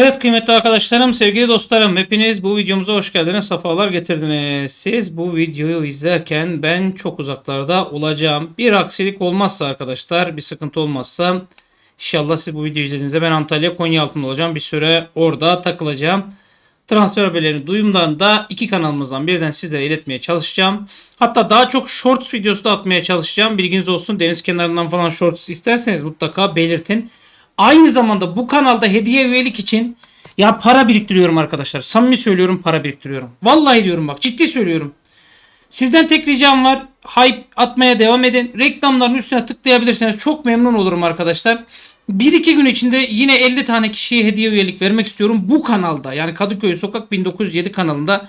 Evet kıymetli arkadaşlarım, sevgili dostlarım, hepiniz bu videomuza hoş geldiniz, sefalar getirdiniz. Siz bu videoyu izlerken ben çok uzaklarda olacağım. Bir aksilik olmazsa arkadaşlar, bir sıkıntı olmazsa inşallah siz bu videoyu izlediğinizde ben Antalya Konyaaltı'nda olacağım. Bir süre orada takılacağım. Transfer haberlerini duyumlarında iki kanalımızdan birden sizlere iletmeye çalışacağım. Hatta daha çok shorts videosu da atmaya çalışacağım. Bilginiz olsun deniz kenarından falan shorts isterseniz mutlaka belirtin. Aynı zamanda bu kanalda hediye üyelik için ya para biriktiriyorum arkadaşlar. Samimi söylüyorum para biriktiriyorum. Vallahi diyorum bak ciddi söylüyorum. Sizden tek ricam var. Hype atmaya devam edin. Reklamların üstüne tıklayabilirseniz çok memnun olurum arkadaşlar. 1-2 gün içinde yine 50 tane kişiye hediye üyelik vermek istiyorum. Bu kanalda yani Kadıköy Sokak 1907 kanalında.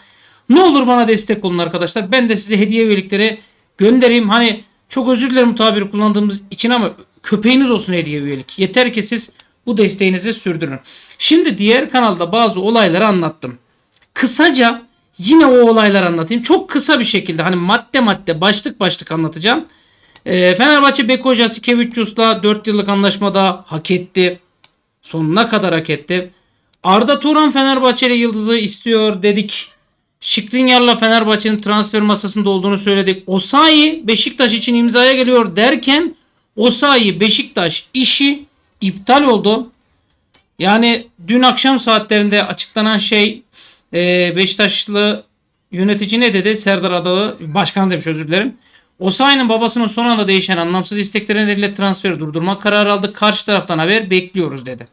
Ne olur bana destek olun arkadaşlar. Ben de size hediye üyelikleri göndereyim. Hani çok özür dilerim tabiri kullandığımız için ama köpeğiniz olsun hediye üyelik. Yeter ki siz bu desteğinizi sürdürün. Şimdi diğer kanalda bazı olayları anlattım. Kısaca yine o olayları anlatayım. Çok kısa bir şekilde hani madde madde başlık başlık anlatacağım. Ee, Fenerbahçe Beko Jasikevicius'la 4 yıllık anlaşmada hak etti. Sonuna kadar hak etti. Arda Turan Fenerbahçeli yıldızı istiyor dedik. Şikrinyar'la Fenerbahçe'nin transfer masasında olduğunu söyledik. Osayi Beşiktaş için imzaya geliyor derken Osayi Beşiktaş işi iptal oldu. Yani dün akşam saatlerinde açıklanan şey e, Beşiktaşlı yönetici ne dedi? Serdar Adalı başkan demiş özür dilerim. Osayi'nin babasının son anda değişen anlamsız istekleri nedeniyle transferi durdurma kararı aldık. Karşı taraftan haber bekliyoruz dedi.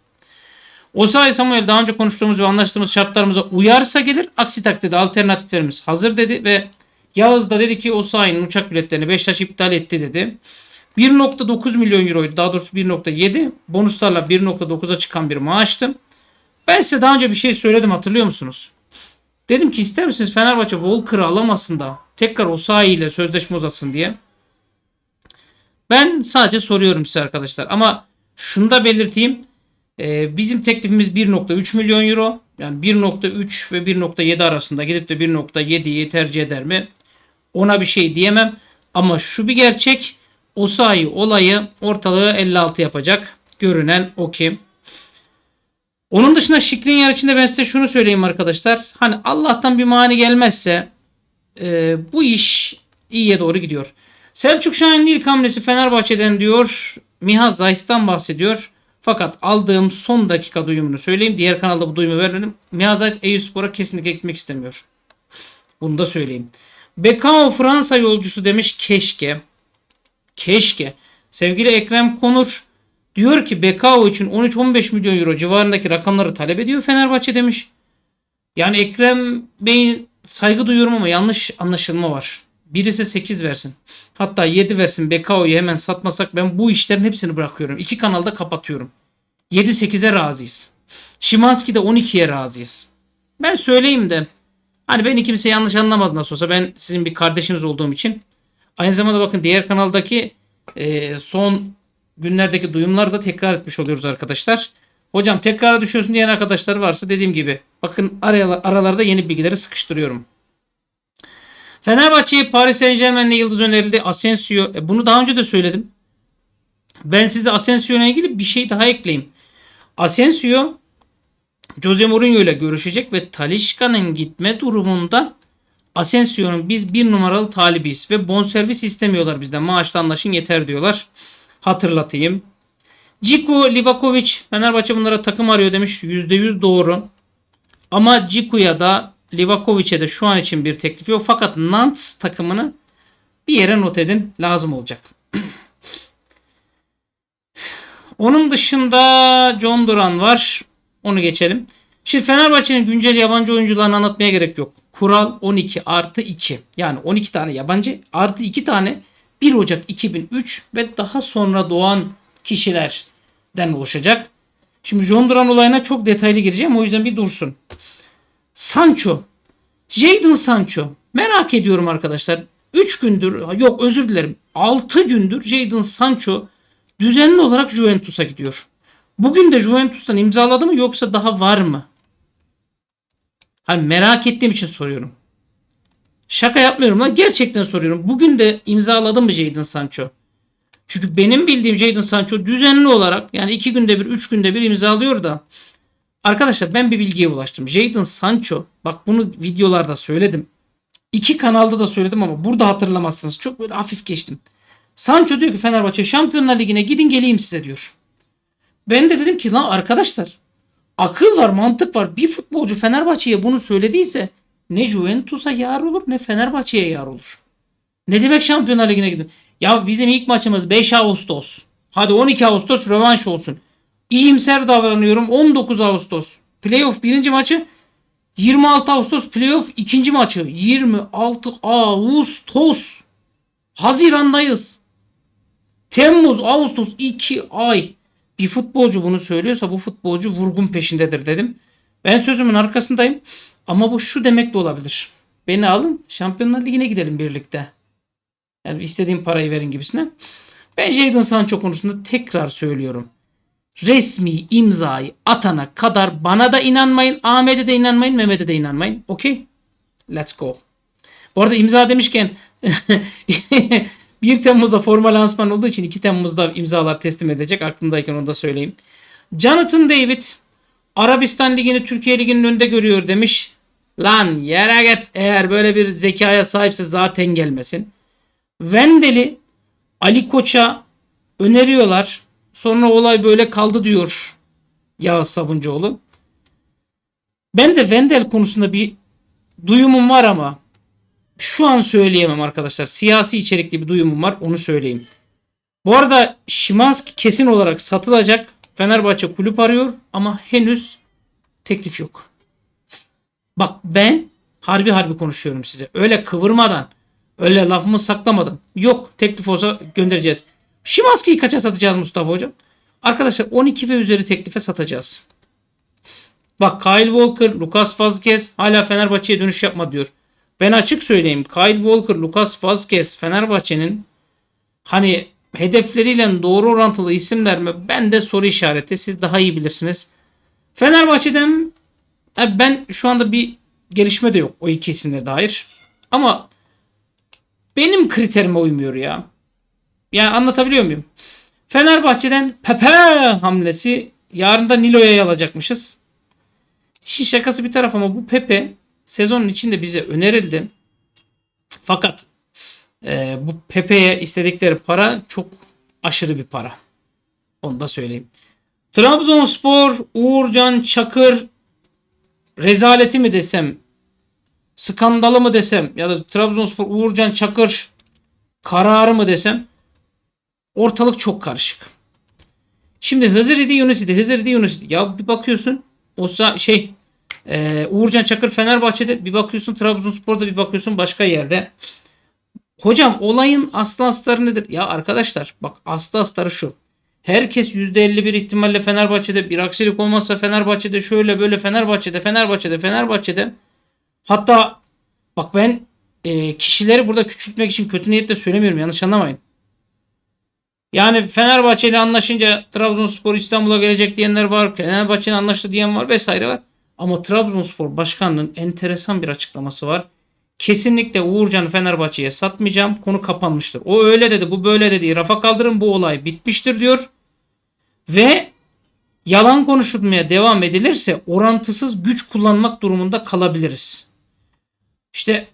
Osayi Samuel daha önce konuştuğumuz ve anlaştığımız şartlarımıza uyarsa gelir. Aksi takdirde alternatiflerimiz hazır dedi ve Yağız da dedi ki Osayi'nin uçak biletlerini Beşiktaş iptal etti dedi. 1.9 milyon euroydu. Daha doğrusu 1.7. Bonuslarla 1.9'a çıkan bir maaştı. Ben size daha önce bir şey söyledim hatırlıyor musunuz? Dedim ki ister misiniz Fenerbahçe Volker'ı alamasın da tekrar Osayi ile sözleşme uzatsın diye. Ben sadece soruyorum size arkadaşlar. Ama şunu da belirteyim. Ee, bizim teklifimiz 1.3 milyon euro. Yani 1.3 ve 1.7 arasında gidip de 1.7'yi tercih eder mi? Ona bir şey diyemem. Ama şu bir gerçek. Osayi olayı ortalığı 56 yapacak. Görünen o ki. Onun dışında Şikrin yer içinde ben size şunu söyleyeyim arkadaşlar. Hani Allah'tan bir mani gelmezse e, bu iş iyiye doğru gidiyor. Selçuk Şahin'in ilk hamlesi Fenerbahçe'den diyor. Miha Zayt'tan bahsediyor. Fakat aldığım son dakika duyumunu söyleyeyim. Diğer kanalda bu duyumu vermedim. Miha Zayt Eyüpspor'a kesinlikle gitmek istemiyor. Bunu da söyleyeyim. Bekao Fransa yolcusu demiş keşke. Keşke. Sevgili Ekrem Konur diyor ki Bekao için 13-15 milyon euro civarındaki rakamları talep ediyor Fenerbahçe demiş. Yani Ekrem Bey'in saygı duyuyorum ama yanlış anlaşılma var. Birisi 8 versin. Hatta 7 versin. Bekao'yu hemen satmasak ben bu işlerin hepsini bırakıyorum. İki kanalda kapatıyorum. 7-8'e razıyız. Şimanski'de 12'ye razıyız. Ben söyleyeyim de hani beni kimse yanlış anlamaz nasıl olsa ben sizin bir kardeşiniz olduğum için. Aynı zamanda bakın diğer kanaldaki e, son günlerdeki duyumları da tekrar etmiş oluyoruz arkadaşlar. Hocam tekrar düşüyorsun diyen arkadaşlar varsa dediğim gibi bakın aralarda yeni bilgileri sıkıştırıyorum. Fenerbahçe'ye Paris Saint Germain'le yıldız önerildi. Asensio. E bunu daha önce de söyledim. Ben size Asensio ile ilgili bir şey daha ekleyeyim. Asensio Jose Mourinho ile görüşecek ve Talişka'nın gitme durumunda Asensio'nun biz bir numaralı talibiyiz ve bonservis istemiyorlar bizden. Maaşla anlaşın yeter diyorlar. Hatırlatayım. Ciku Livakovic Fenerbahçe bunlara takım arıyor demiş. %100 doğru. Ama Ciku'ya da Livakovic'e de şu an için bir teklif yok. Fakat Nantes takımını bir yere not edin. Lazım olacak. Onun dışında John Duran var. Onu geçelim. Şimdi Fenerbahçe'nin güncel yabancı oyuncularını anlatmaya gerek yok. Kural 12 artı 2. Yani 12 tane yabancı artı 2 tane 1 Ocak 2003 ve daha sonra doğan kişilerden oluşacak. Şimdi John Duran olayına çok detaylı gireceğim. O yüzden bir dursun. Sancho. Jadon Sancho. Merak ediyorum arkadaşlar. 3 gündür yok özür dilerim. 6 gündür Jadon Sancho düzenli olarak Juventus'a gidiyor. Bugün de Juventus'tan imzaladı mı yoksa daha var mı? Hani merak ettiğim için soruyorum. Şaka yapmıyorum lan. Gerçekten soruyorum. Bugün de imzaladı mı Jadon Sancho? Çünkü benim bildiğim Jadon Sancho düzenli olarak yani iki günde bir, üç günde bir imzalıyor da Arkadaşlar ben bir bilgiye ulaştım. Jadon Sancho bak bunu videolarda söyledim. İki kanalda da söyledim ama burada hatırlamazsınız. Çok böyle hafif geçtim. Sancho diyor ki Fenerbahçe Şampiyonlar Ligi'ne gidin geleyim size diyor. Ben de dedim ki lan arkadaşlar akıl var mantık var. Bir futbolcu Fenerbahçe'ye bunu söylediyse ne Juventus'a yar olur ne Fenerbahçe'ye yar olur. Ne demek Şampiyonlar Ligi'ne gidin? Ya bizim ilk maçımız 5 Ağustos. Hadi 12 Ağustos rövanş olsun. İyimser davranıyorum. 19 Ağustos. Playoff birinci maçı. 26 Ağustos playoff ikinci maçı. 26 Ağustos. Hazirandayız. Temmuz, Ağustos 2 ay. Bir futbolcu bunu söylüyorsa bu futbolcu vurgun peşindedir dedim. Ben sözümün arkasındayım. Ama bu şu demek de olabilir. Beni alın Şampiyonlar Ligi'ne gidelim birlikte. Yani istediğim parayı verin gibisine. Ben Jadon Sancho konusunda tekrar söylüyorum. Resmi imzayı atana kadar bana da inanmayın, Ahmet'e de inanmayın, Mehmet'e de inanmayın. Okey? Let's go. Bu arada imza demişken 1 Temmuz'da formal lansman olduğu için 2 Temmuz'da imzalar teslim edecek. Aklımdayken onu da söyleyeyim. Jonathan David Arabistan Ligi'ni Türkiye Ligi'nin önünde görüyor demiş. Lan yere git eğer böyle bir zekaya sahipse zaten gelmesin. Vendel'i Ali Koç'a öneriyorlar. Sonra olay böyle kaldı diyor Yağız Sabuncuoğlu. Ben de Vendel konusunda bir duyumum var ama şu an söyleyemem arkadaşlar. Siyasi içerikli bir duyumum var onu söyleyeyim. Bu arada Şimanski kesin olarak satılacak. Fenerbahçe kulüp arıyor ama henüz teklif yok. Bak ben harbi harbi konuşuyorum size. Öyle kıvırmadan, öyle lafımı saklamadan. Yok teklif olsa göndereceğiz. Şimanski'yi kaça satacağız Mustafa Hocam? Arkadaşlar 12 ve üzeri teklife satacağız. Bak Kyle Walker, Lucas Vazquez hala Fenerbahçe'ye dönüş yapma diyor. Ben açık söyleyeyim. Kyle Walker, Lucas Vazquez Fenerbahçe'nin hani hedefleriyle doğru orantılı isimler mi? Ben de soru işareti. Siz daha iyi bilirsiniz. Fenerbahçe'den e, ben şu anda bir gelişme de yok o iki isimle dair. Ama benim kriterime uymuyor ya. Yani anlatabiliyor muyum? Fenerbahçe'den Pepe hamlesi yarın da Nilo'ya alacakmışız. İşin şakası bir taraf ama bu Pepe sezonun içinde bize önerildi. Fakat e, bu Pepe'ye istedikleri para çok aşırı bir para. Onu da söyleyeyim. Trabzonspor, Uğurcan Çakır rezaleti mi desem, skandalı mı desem ya da Trabzonspor Uğurcan Çakır kararı mı desem ortalık çok karışık. Şimdi Hızır idi Yunus idi. Hızır idi Yunus idi. Ya bir bakıyorsun o şey ee, Uğurcan Çakır Fenerbahçe'de bir bakıyorsun Trabzonspor'da bir bakıyorsun başka yerde. Hocam olayın aslı astarı nedir? Ya arkadaşlar bak aslı astarı şu. Herkes %51 ihtimalle Fenerbahçe'de bir aksilik olmazsa Fenerbahçe'de şöyle böyle Fenerbahçe'de Fenerbahçe'de Fenerbahçe'de hatta bak ben e, kişileri burada küçültmek için kötü niyetle söylemiyorum yanlış anlamayın. Yani Fenerbahçe ile anlaşınca Trabzonspor İstanbul'a gelecek diyenler var. Fenerbahçe ile anlaştı diyen var vesaire var. Ama Trabzonspor Başkanlığı'nın enteresan bir açıklaması var. Kesinlikle Uğurcan'ı Fenerbahçe'ye satmayacağım. Konu kapanmıştır. O öyle dedi, bu böyle dedi. Rafa kaldırın bu olay bitmiştir diyor. Ve yalan konuşulmaya devam edilirse orantısız güç kullanmak durumunda kalabiliriz. İşte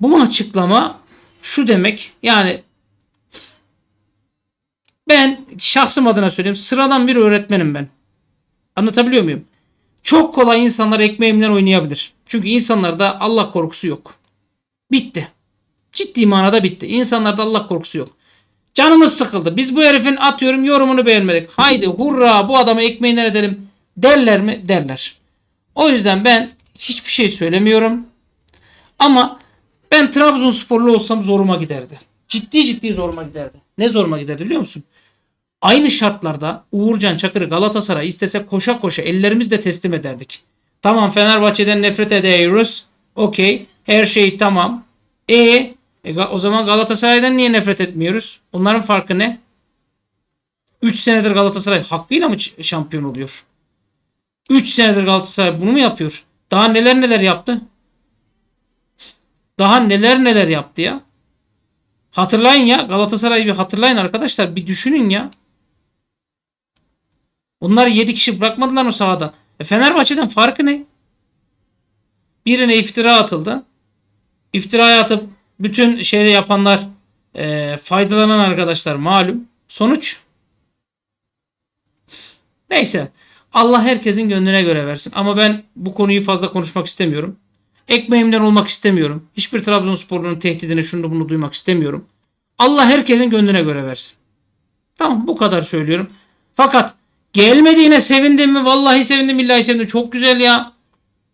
bu açıklama şu demek. Yani ben şahsım adına söyleyeyim. Sıradan bir öğretmenim ben. Anlatabiliyor muyum? Çok kolay insanlar ekmeğimden oynayabilir. Çünkü insanlarda Allah korkusu yok. Bitti. Ciddi manada bitti. İnsanlarda Allah korkusu yok. Canımız sıkıldı. Biz bu herifin atıyorum yorumunu beğenmedik. Haydi hurra bu adamı ekmeğinden edelim derler mi? Derler. O yüzden ben hiçbir şey söylemiyorum. Ama ben Trabzonsporlu olsam zoruma giderdi. Ciddi ciddi zoruma giderdi. Ne zoruma giderdi biliyor musun? Aynı şartlarda Uğurcan Çakır'ı Galatasaray istese koşa koşa ellerimizle teslim ederdik. Tamam Fenerbahçe'den nefret ediyoruz. Okey. Her şey tamam. E, e o zaman Galatasaray'dan niye nefret etmiyoruz? Onların farkı ne? 3 senedir Galatasaray hakkıyla mı şampiyon oluyor? 3 senedir Galatasaray bunu mu yapıyor? Daha neler neler yaptı? Daha neler neler yaptı ya? Hatırlayın ya Galatasaray'ı bir hatırlayın arkadaşlar bir düşünün ya. Bunlar 7 kişi bırakmadılar mı sahada? E Fenerbahçe'den farkı ne? Birine iftira atıldı. İftiraya atıp bütün şeyde yapanlar e, faydalanan arkadaşlar malum. Sonuç Neyse. Allah herkesin gönlüne göre versin. Ama ben bu konuyu fazla konuşmak istemiyorum. Ekmeğimden olmak istemiyorum. Hiçbir Trabzonsporlunun tehdidini şunu bunu duymak istemiyorum. Allah herkesin gönlüne göre versin. Tamam bu kadar söylüyorum. Fakat gelmediğine sevindim mi? Vallahi sevindim billahi sevindim. Çok güzel ya.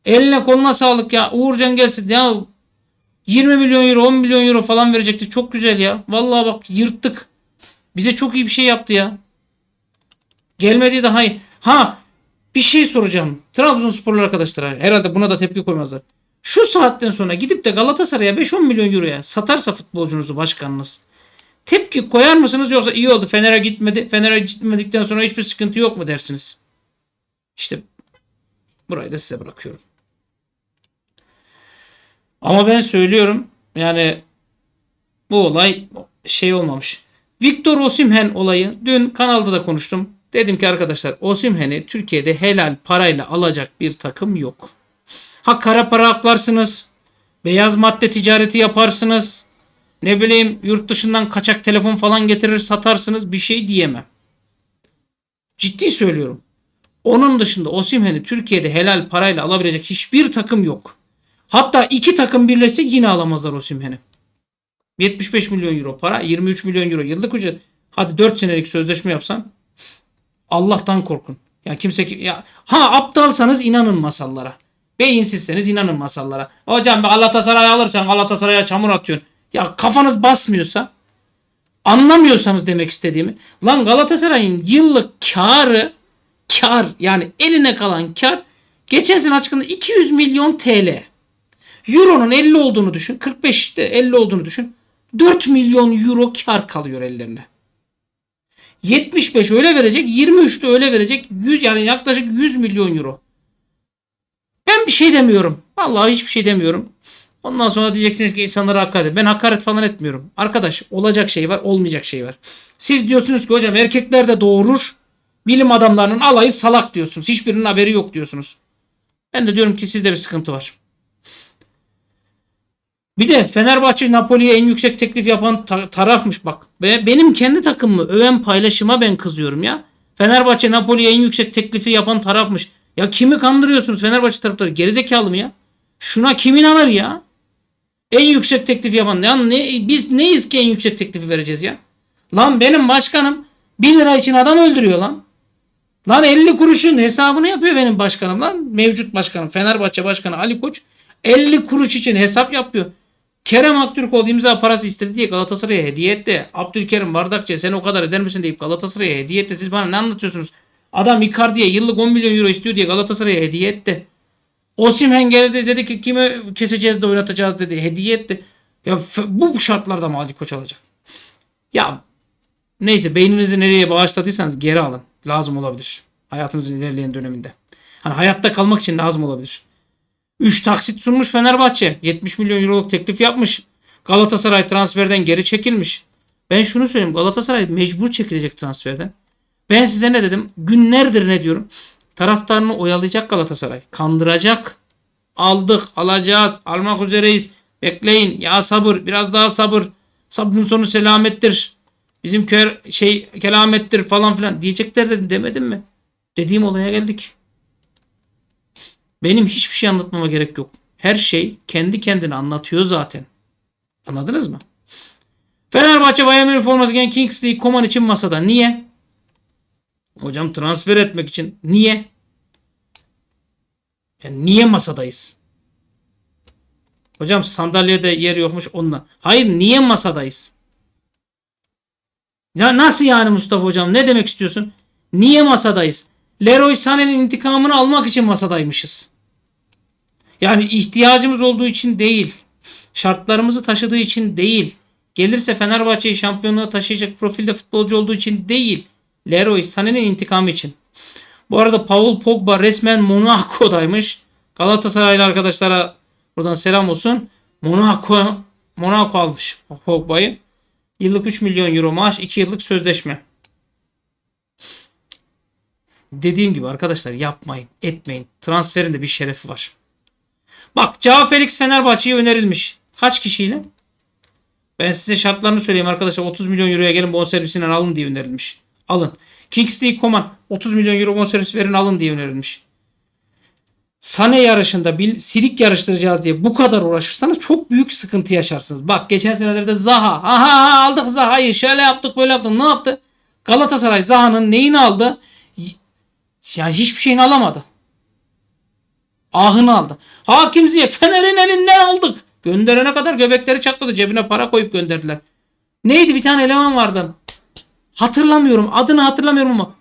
Eline koluna sağlık ya. Uğurcan gelsin ya. 20 milyon euro 10 milyon euro falan verecekti. Çok güzel ya. Vallahi bak yırttık. Bize çok iyi bir şey yaptı ya. Gelmediği daha iyi. Ha bir şey soracağım. Trabzonsporlu arkadaşlara herhalde buna da tepki koymazlar. Şu saatten sonra gidip de Galatasaray'a 5-10 milyon euroya satarsa futbolcunuzu başkanınız. Tepki koyar mısınız yoksa iyi oldu Fener'e gitmedi. Fener'e gitmedikten sonra hiçbir sıkıntı yok mu dersiniz? İşte burayı da size bırakıyorum. Ama ben söylüyorum yani bu olay şey olmamış. Victor Osimhen olayı dün kanalda da konuştum. Dedim ki arkadaşlar Osimhen'i Türkiye'de helal parayla alacak bir takım yok. Ha kara para aklarsınız. Beyaz madde ticareti yaparsınız. Ne bileyim yurt dışından kaçak telefon falan getirir satarsınız bir şey diyemem. Ciddi söylüyorum. Onun dışında Osimhen'i Türkiye'de helal parayla alabilecek hiçbir takım yok. Hatta iki takım birleşse yine alamazlar Osimhen'i. 75 milyon euro para, 23 milyon euro yıllık ücret. Hadi 4 senelik sözleşme yapsan Allah'tan korkun. Ya kimse ya ha aptalsanız inanın masallara. Beyinsizseniz inanın masallara. Hocam Galatasaray alırsan Galatasaray'a çamur atıyorsun. Ya kafanız basmıyorsa anlamıyorsanız demek istediğimi. Lan Galatasaray'ın yıllık karı kar yani eline kalan kar geçen sene açıkında 200 milyon TL. Euro'nun 50 olduğunu düşün. 45'te 50 olduğunu düşün. 4 milyon euro kar kalıyor ellerine. 75 öyle verecek, 23 de öyle verecek. 100 yani yaklaşık 100 milyon euro. Ben bir şey demiyorum. Vallahi hiçbir şey demiyorum. Ondan sonra diyeceksiniz ki insanlara hakaret. Ben hakaret falan etmiyorum. Arkadaş olacak şey var, olmayacak şey var. Siz diyorsunuz ki hocam erkekler de doğurur. Bilim adamlarının alayı salak diyorsunuz. Hiçbirinin haberi yok diyorsunuz. Ben de diyorum ki sizde bir sıkıntı var. Bir de Fenerbahçe Napoli'ye en yüksek teklif yapan ta- tarafmış bak. Ve benim kendi takımımı öven paylaşıma ben kızıyorum ya. Fenerbahçe Napoli'ye en yüksek teklifi yapan tarafmış. Ya kimi kandırıyorsunuz Fenerbahçe taraftarı? Gerizekalı mı ya? Şuna kim inanır ya? En yüksek teklif yapan. Ya ne, biz neyiz ki en yüksek teklifi vereceğiz ya? Lan benim başkanım 1 lira için adam öldürüyor lan. Lan 50 kuruşun hesabını yapıyor benim başkanım lan. Mevcut başkanım Fenerbahçe başkanı Ali Koç 50 kuruş için hesap yapıyor. Kerem Aktürkoğlu imza parası istedi diye Galatasaray'a hediye etti. Abdülkerim Bardakçı sen o kadar eder misin deyip Galatasaray'a hediye etti. Siz bana ne anlatıyorsunuz? Adam Icardi'ye yıllık 10 milyon euro istiyor diye Galatasaray'a hediye etti. Osimhen geldi dedi ki kime keseceğiz de oynatacağız dedi. Hediye etti. Ya bu şartlarda mı Ali Koç alacak? Ya neyse beyninizi nereye bağışladıysanız geri alın. Lazım olabilir. Hayatınızın ilerleyen döneminde. Hani hayatta kalmak için lazım olabilir. 3 taksit sunmuş Fenerbahçe. 70 milyon euroluk teklif yapmış. Galatasaray transferden geri çekilmiş. Ben şunu söyleyeyim. Galatasaray mecbur çekilecek transferden. Ben size ne dedim? Günlerdir ne diyorum? Taraftarını oyalayacak Galatasaray. Kandıracak. Aldık, alacağız, almak üzereyiz. Bekleyin. Ya sabır, biraz daha sabır. Sabrın sonu selamettir. Bizim kör şey kelamettir falan filan diyecekler dedim demedim mi? Dediğim olaya geldik. Benim hiçbir şey anlatmama gerek yok. Her şey kendi kendine anlatıyor zaten. Anladınız mı? Fenerbahçe Bayern Münih forması giyen Kingsley Coman için masada. Niye? Hocam transfer etmek için. Niye? Yani niye masadayız? Hocam sandalyede yer yokmuş onunla. Hayır niye masadayız? Ya nasıl yani Mustafa hocam? Ne demek istiyorsun? Niye masadayız? Leroy Sané'nin intikamını almak için masadaymışız. Yani ihtiyacımız olduğu için değil. Şartlarımızı taşıdığı için değil. Gelirse Fenerbahçe'yi şampiyonluğa taşıyacak profilde futbolcu olduğu için değil. Leroy Sané'nin intikamı için. Bu arada Paul Pogba resmen Monaco'daymış. Galatasaraylı arkadaşlara buradan selam olsun. Monaco Monaco almış Pogba'yı. Yıllık 3 milyon euro maaş, 2 yıllık sözleşme. Dediğim gibi arkadaşlar yapmayın, etmeyin. Transferin de bir şerefi var. Bak Cao Felix Fenerbahçe'ye önerilmiş. Kaç kişiyle? Ben size şartlarını söyleyeyim arkadaşlar. 30 milyon euroya gelin bonservisinden alın diye önerilmiş. Alın. Kingsley Coman 30 milyon euro bonservis verin alın diye önerilmiş. Sane yarışında bil, silik yarıştıracağız diye bu kadar uğraşırsanız çok büyük sıkıntı yaşarsınız. Bak geçen senelerde Zaha. Aha aldık Zaha'yı. Şöyle yaptık böyle yaptık. Ne yaptı? Galatasaray Zaha'nın neyini aldı? Yani hiçbir şeyini alamadı. Ahını aldı. Hakim Ziyech Fener'in elinden aldık. Gönderene kadar göbekleri çatladı. Cebine para koyup gönderdiler. Neydi bir tane eleman vardı. Hatırlamıyorum. Adını hatırlamıyorum ama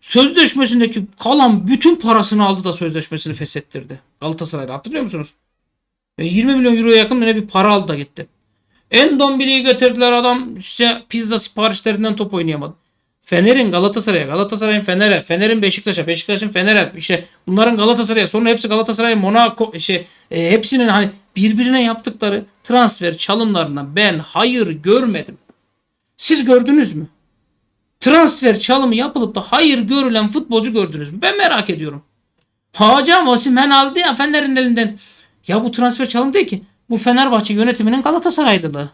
sözleşmesindeki kalan bütün parasını aldı da sözleşmesini feshettirdi. Galatasaray'da hatırlıyor musunuz? Ve 20 milyon euroya yakın bir para aldı da gitti. Endombili'yi getirdiler adam işte pizza siparişlerinden top oynayamadı. Fener'in Galatasaray'a, Galatasaray'ın Fener'e, Fener'in Beşiktaş'a, Beşiktaş'ın Fener'e, işte bunların Galatasaray'a, sonra hepsi Galatasaray, Monaco, şey, e, hepsinin hani birbirine yaptıkları transfer çalımlarından ben hayır görmedim. Siz gördünüz mü? Transfer çalımı yapılıp da hayır görülen futbolcu gördünüz mü? Ben merak ediyorum. Hocam Osimhen aldı ya Fener'in elinden. Ya bu transfer çalım değil ki. Bu Fenerbahçe yönetiminin Galatasaraylılığı.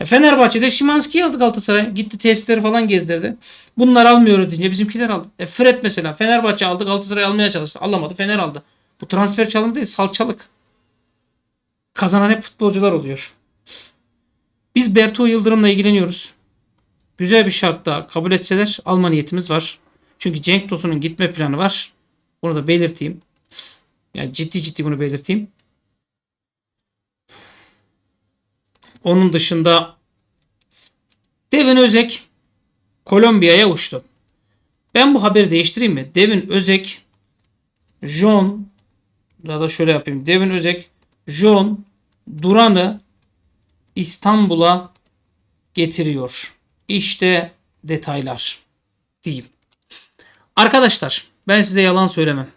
E Fenerbahçe'de Şimanski'yi aldı Galatasaray. Gitti testleri falan gezdirdi. Bunlar almıyoruz deyince bizimkiler aldı. E Fred mesela Fenerbahçe aldı Galatasaray almaya çalıştı. Alamadı Fener aldı. Bu transfer çalım değil salçalık. Kazanan hep futbolcular oluyor. Biz Berto Yıldırım'la ilgileniyoruz. Güzel bir şartta kabul etseler alma niyetimiz var. Çünkü Cenk Tosun'un gitme planı var. Bunu da belirteyim. Yani ciddi ciddi bunu belirteyim. Onun dışında Devin Özek Kolombiya'ya uçtu. Ben bu haberi değiştireyim mi? Devin Özek John ya da şöyle yapayım. Devin Özek John Duran'ı İstanbul'a getiriyor. İşte detaylar diyeyim. Arkadaşlar ben size yalan söylemem.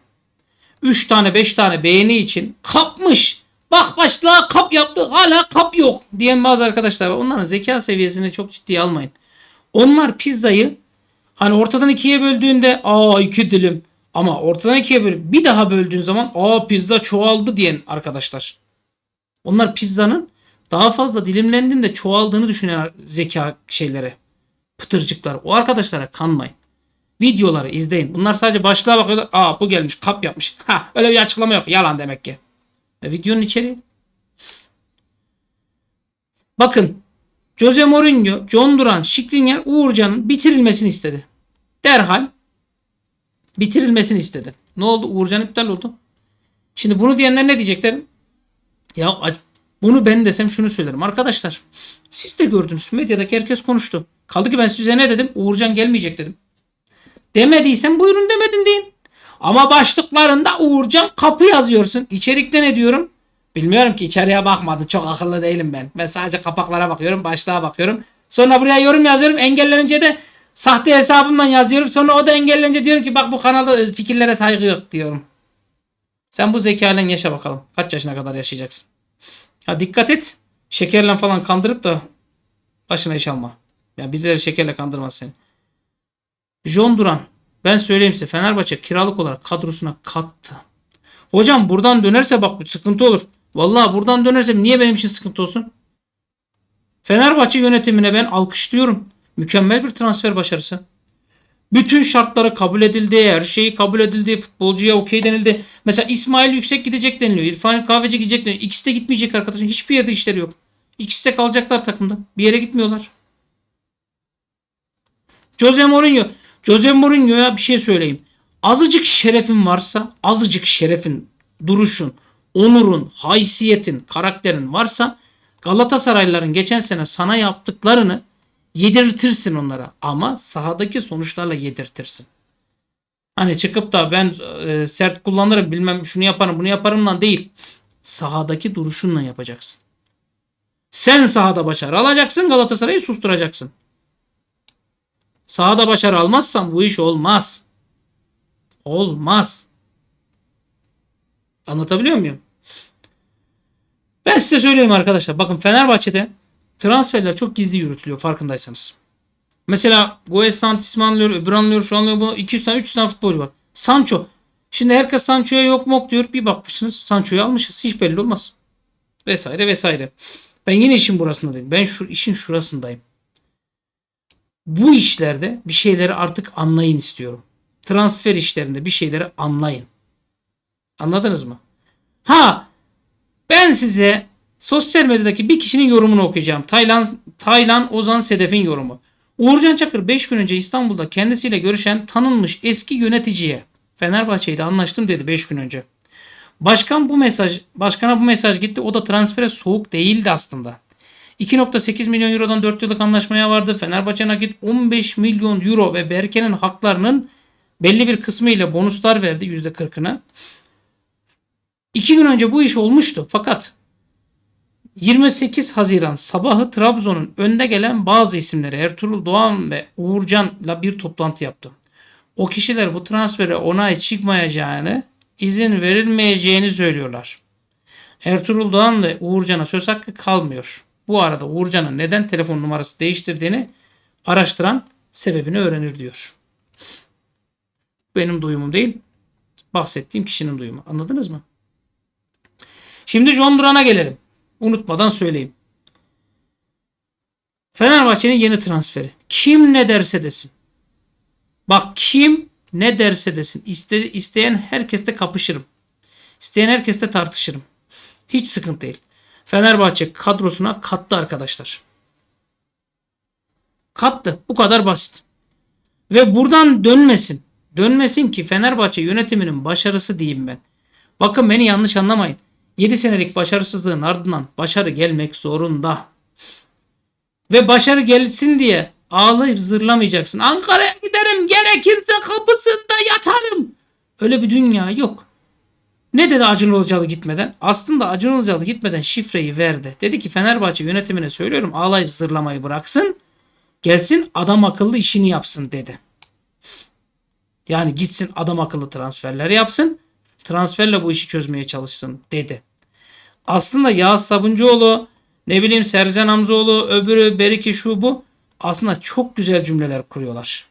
3 tane 5 tane beğeni için kapmış. Bak başlığa kap yaptı hala kap yok diyen bazı arkadaşlar var. Onların zeka seviyesini çok ciddiye almayın. Onlar pizzayı hani ortadan ikiye böldüğünde aa iki dilim ama ortadan ikiye böl bir daha böldüğün zaman aa pizza çoğaldı diyen arkadaşlar. Onlar pizzanın daha fazla dilimlendiğinde çoğaldığını düşünen zeka şeyleri. Pıtırcıklar. O arkadaşlara kanmayın. Videoları izleyin. Bunlar sadece başlığa bakıyorlar. Aa bu gelmiş kap yapmış. Ha öyle bir açıklama yok. Yalan demek ki. E, videonun içeriği. Bakın Jose Mourinho, John Duran, Skriniar, Uğurcan'ın bitirilmesini istedi. Derhal bitirilmesini istedi. Ne oldu? Uğurcan iptal oldu. Şimdi bunu diyenler ne diyecekler? Ya bunu ben desem şunu söylerim. Arkadaşlar siz de gördünüz. Medyadaki herkes konuştu. Kaldı ki ben size ne dedim? Uğurcan gelmeyecek dedim. Demediysen buyurun demedin deyin. Ama başlıklarında Uğurcan kapı yazıyorsun. İçerikte ne diyorum? Bilmiyorum ki içeriye bakmadı. Çok akıllı değilim ben. Ben sadece kapaklara bakıyorum. Başlığa bakıyorum. Sonra buraya yorum yazıyorum. Engellenince de sahte hesabımdan yazıyorum. Sonra o da engellenince diyorum ki bak bu kanalda fikirlere saygı yok diyorum. Sen bu zekayla yaşa bakalım. Kaç yaşına kadar yaşayacaksın? Ha dikkat et. Şekerle falan kandırıp da başına iş alma. Ya birileri şekerle kandırmaz seni. John Duran. Ben söyleyeyim size Fenerbahçe kiralık olarak kadrosuna kattı. Hocam buradan dönerse bak bir sıkıntı olur. Vallahi buradan dönerse niye benim için sıkıntı olsun? Fenerbahçe yönetimine ben alkışlıyorum. Mükemmel bir transfer başarısı. Bütün şartları kabul edildi. Her şeyi kabul edildi. Futbolcuya okey denildi. Mesela İsmail Yüksek gidecek deniliyor. İrfan Kahveci gidecek deniliyor. İkisi de gitmeyecek arkadaşım. Hiçbir yerde işleri yok. İkisi de kalacaklar takımda. Bir yere gitmiyorlar. Jose Mourinho. Jose Mourinho'ya bir şey söyleyeyim. Azıcık şerefin varsa, azıcık şerefin, duruşun, onurun, haysiyetin, karakterin varsa Galatasaraylıların geçen sene sana yaptıklarını yedirtirsin onlara. Ama sahadaki sonuçlarla yedirtirsin. Hani çıkıp da ben e, sert kullanırım bilmem şunu yaparım bunu yaparımla değil. Sahadaki duruşunla yapacaksın. Sen sahada başarı alacaksın Galatasaray'ı susturacaksın. Sahada başarı almazsan bu iş olmaz. Olmaz. Anlatabiliyor muyum? Ben size söyleyeyim arkadaşlar. Bakın Fenerbahçe'de transferler çok gizli yürütülüyor farkındaysanız. Mesela Goes Santis anlıyor, öbürü anlıyor, şu anlıyor. Bu 200 tane, 300 tane futbolcu var. Sancho. Şimdi herkes Sancho'ya yok mok diyor. Bir bakmışsınız Sancho'yu almışız. Hiç belli olmaz. Vesaire vesaire. Ben yine işin burasındayım. Ben şu işin şurasındayım. Bu işlerde bir şeyleri artık anlayın istiyorum. Transfer işlerinde bir şeyleri anlayın. Anladınız mı? Ha ben size sosyal medyadaki bir kişinin yorumunu okuyacağım. Taylan, Taylan Ozan Sedef'in yorumu. Uğurcan Çakır 5 gün önce İstanbul'da kendisiyle görüşen tanınmış eski yöneticiye Fenerbahçe ile anlaştım dedi 5 gün önce. Başkan bu mesaj, başkana bu mesaj gitti. O da transfere soğuk değildi aslında. 2.8 milyon eurodan 4 yıllık anlaşmaya vardı. Fenerbahçe nakit 15 milyon euro ve Berke'nin haklarının belli bir kısmı ile bonuslar verdi %40'ını. 2 gün önce bu iş olmuştu fakat 28 Haziran sabahı Trabzon'un önde gelen bazı isimleri Ertuğrul Doğan ve Uğurcan'la bir toplantı yaptı. O kişiler bu transfere onay çıkmayacağını, izin verilmeyeceğini söylüyorlar. Ertuğrul Doğan ve Uğurcan'a söz hakkı kalmıyor. Bu arada Uğurcan'ın neden telefon numarası değiştirdiğini araştıran sebebini öğrenir diyor. Benim duyumum değil, bahsettiğim kişinin duyumu. Anladınız mı? Şimdi John Duran'a gelelim. Unutmadan söyleyeyim. Fenerbahçe'nin yeni transferi. Kim ne derse desin. Bak kim ne derse desin. İste, isteyen herkeste kapışırım. İsteyen herkeste tartışırım. Hiç sıkıntı değil. Fenerbahçe kadrosuna kattı arkadaşlar. Kattı. Bu kadar basit. Ve buradan dönmesin. Dönmesin ki Fenerbahçe yönetiminin başarısı diyeyim ben. Bakın beni yanlış anlamayın. 7 senelik başarısızlığın ardından başarı gelmek zorunda. Ve başarı gelsin diye ağlayıp zırlamayacaksın. Ankara'ya giderim gerekirse kapısında yatarım. Öyle bir dünya yok. Ne dedi Acun Ilıcalı gitmeden? Aslında Acun Ilıcalı gitmeden şifreyi verdi. Dedi ki Fenerbahçe yönetimine söylüyorum ağlayıp zırlamayı bıraksın. Gelsin adam akıllı işini yapsın dedi. Yani gitsin adam akıllı transferler yapsın. Transferle bu işi çözmeye çalışsın dedi. Aslında Yağız Sabuncuoğlu, ne bileyim Sercan Hamzoğlu, öbürü Beriki şu bu. Aslında çok güzel cümleler kuruyorlar.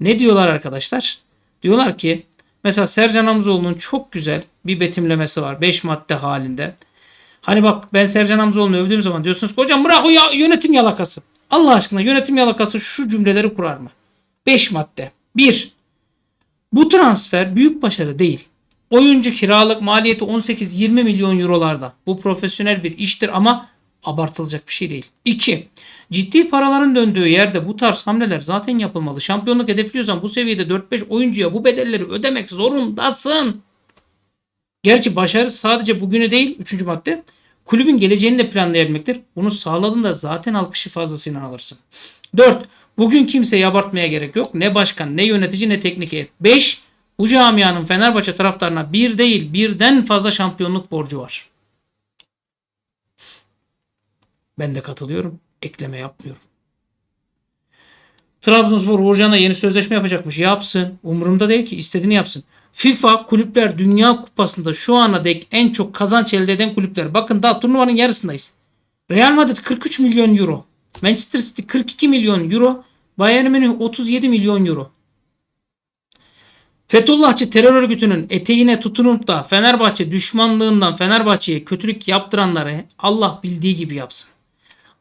Ne diyorlar arkadaşlar? Diyorlar ki mesela Sercan Hamzoğlu'nun çok güzel bir betimlemesi var. 5 madde halinde. Hani bak ben Sercan Hamzoğlu'nu övdüğüm zaman diyorsunuz ki hocam bırak o ya, yönetim yalakası. Allah aşkına yönetim yalakası şu cümleleri kurar mı? 5 madde. 1. Bu transfer büyük başarı değil. Oyuncu kiralık maliyeti 18-20 milyon eurolarda. Bu profesyonel bir iştir ama abartılacak bir şey değil. 2. Ciddi paraların döndüğü yerde bu tarz hamleler zaten yapılmalı. Şampiyonluk hedefliyorsan bu seviyede 4-5 oyuncuya bu bedelleri ödemek zorundasın. Gerçi başarı sadece bugünü değil 3. madde. Kulübün geleceğini de planlayabilmektir. Bunu sağladığında zaten alkışı fazlasıyla alırsın. 4. Bugün kimseyi abartmaya gerek yok. Ne başkan, ne yönetici, ne teknik heyet. 5. Bu camianın Fenerbahçe taraftarına bir değil birden fazla şampiyonluk borcu var. Ben de katılıyorum. Ekleme yapmıyorum. Trabzonspor Uğurcan'la yeni sözleşme yapacakmış. Yapsın. Umurumda değil ki. istediğini yapsın. FIFA Kulüpler Dünya Kupası'nda şu ana dek en çok kazanç elde eden kulüpler. Bakın daha turnuvanın yarısındayız. Real Madrid 43 milyon euro. Manchester City 42 milyon euro. Bayern Münih 37 milyon euro. Fethullahçı terör örgütünün eteğine tutunup da Fenerbahçe düşmanlığından Fenerbahçe'ye kötülük yaptıranları Allah bildiği gibi yapsın.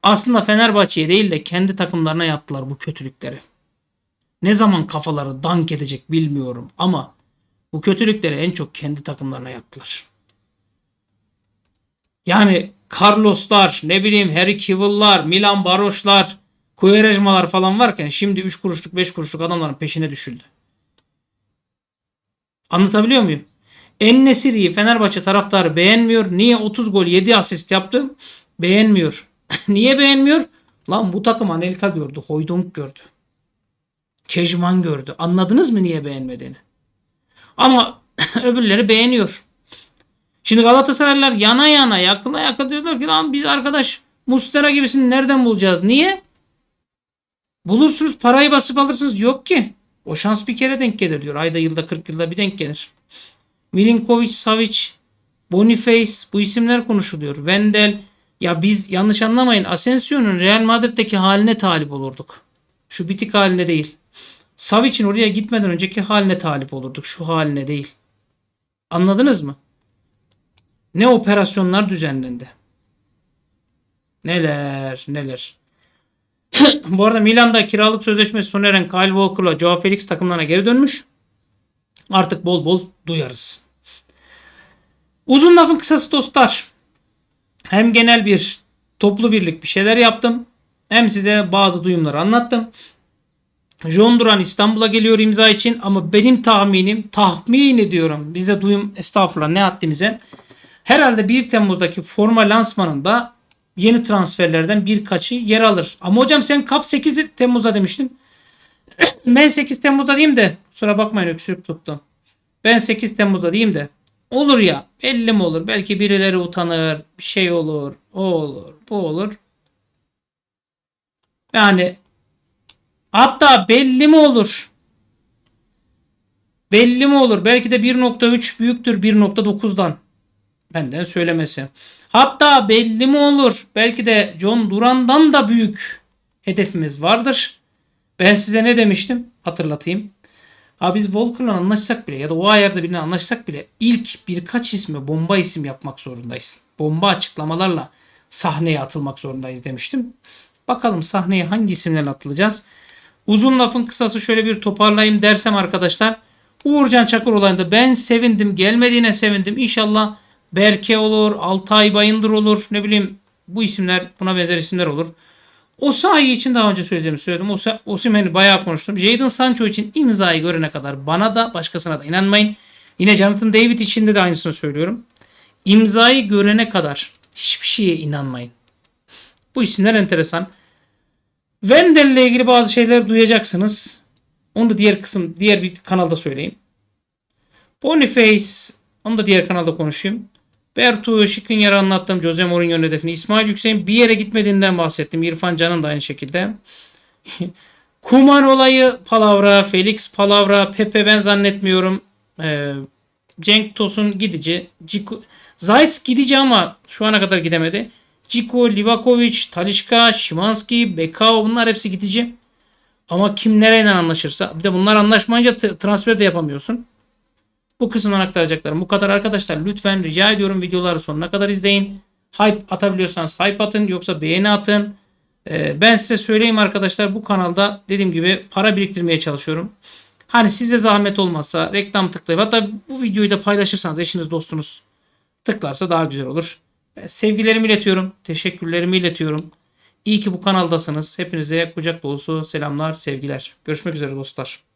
Aslında Fenerbahçe'ye değil de kendi takımlarına yaptılar bu kötülükleri. Ne zaman kafaları dank edecek bilmiyorum ama bu kötülükleri en çok kendi takımlarına yaptılar. Yani Carlos'lar, ne bileyim Harry Cavill'lar, Milan Baroş'lar, Quaresma'lar falan varken şimdi 3 kuruşluk 5 kuruşluk adamların peşine düşüldü. Anlatabiliyor muyum? En-Nesyri'yi Fenerbahçe taraftarı beğenmiyor. Niye 30 gol 7 asist yaptı? Beğenmiyor. Niye beğenmiyor? Lan bu takım Anelka gördü. Hoydunk gördü. Kejman gördü. Anladınız mı niye beğenmediğini? Ama öbürleri beğeniyor. Şimdi Galatasaraylılar yana yana yakına yakın diyorlar ki lan biz arkadaş Mustera gibisini nereden bulacağız? Niye? Bulursunuz parayı basıp alırsınız. Yok ki. O şans bir kere denk gelir diyor. Ayda yılda 40 yılda bir denk gelir. Milinkovic, Savic, Boniface bu isimler konuşuluyor. Wendel ya biz yanlış anlamayın Asensio'nun Real Madrid'deki haline talip olurduk. Şu bitik haline değil. Savic'in oraya gitmeden önceki haline talip olurduk. Şu haline değil. Anladınız mı? Ne operasyonlar düzenlendi. Neler neler. Bu arada Milan'da kiralık sözleşmesi sona eren Kyle Walker'la Joao Felix takımlarına geri dönmüş. Artık bol bol duyarız. Uzun lafın kısası dostlar. Hem genel bir toplu birlik bir şeyler yaptım. Hem size bazı duyumları anlattım. John Duran İstanbul'a geliyor imza için ama benim tahminim tahmin ediyorum. Bize duyum estağfurullah ne haddimize. Herhalde 1 Temmuz'daki forma lansmanında yeni transferlerden birkaçı yer alır. Ama hocam sen Kap 8 Temmuz'da demiştin. ben 8 Temmuz'da diyeyim de kusura bakmayın öksürük tuttu. Ben 8 Temmuz'da diyeyim de olur ya belli mi olur? Belki birileri utanır, bir şey olur, o olur, bu olur. Yani hatta belli mi olur? Belli mi olur? Belki de 1.3 büyüktür 1.9'dan. Benden söylemesi. Hatta belli mi olur? Belki de John Duran'dan da büyük hedefimiz vardır. Ben size ne demiştim? Hatırlatayım. Ha biz Volker'la anlaşsak bile ya da o ayarda birine anlaşsak bile ilk birkaç ismi bomba isim yapmak zorundayız. Bomba açıklamalarla sahneye atılmak zorundayız demiştim. Bakalım sahneye hangi isimlerle atılacağız? Uzun lafın kısası şöyle bir toparlayayım dersem arkadaşlar. Uğurcan Çakır olayında ben sevindim. Gelmediğine sevindim. İnşallah Berke olur, Altay Bayındır olur. Ne bileyim bu isimler buna benzer isimler olur. Osayi için daha önce söylediğimi söyledim. Osa, Osimhen'i bayağı konuştum. Jadon Sancho için imzayı görene kadar bana da başkasına da inanmayın. Yine Jonathan David için de, de aynısını söylüyorum. İmzayı görene kadar hiçbir şeye inanmayın. Bu isimler enteresan. Wendell ile ilgili bazı şeyler duyacaksınız. Onu da diğer kısım, diğer bir kanalda söyleyeyim. Boniface, onu da diğer kanalda konuşayım. Bertu Şikrinyar'a anlattım Jose Mourinho'nun hedefini. İsmail Yüksek'in bir yere gitmediğinden bahsettim. İrfan Can'ın da aynı şekilde. Kuman olayı palavra, Felix palavra, Pepe ben zannetmiyorum. Ee, Cenk Tosun gidici. Ciku, Zeiss gidici ama şu ana kadar gidemedi. Ciko, Livakovic, Talişka, Şimanski, Bekao bunlar hepsi gidici. Ama kim nereyle anlaşırsa. Bir de bunlar anlaşmayınca transfer de yapamıyorsun. Bu kısımdan aktaracaklarım bu kadar arkadaşlar. Lütfen rica ediyorum videoları sonuna kadar izleyin. Hype atabiliyorsanız hype atın yoksa beğeni atın. Ee, ben size söyleyeyim arkadaşlar bu kanalda dediğim gibi para biriktirmeye çalışıyorum. Hani size zahmet olmazsa reklam tıklayıp hatta bu videoyu da paylaşırsanız eşiniz dostunuz tıklarsa daha güzel olur. Sevgilerimi iletiyorum. Teşekkürlerimi iletiyorum. İyi ki bu kanaldasınız. Hepinize kucak dolusu selamlar, sevgiler. Görüşmek üzere dostlar.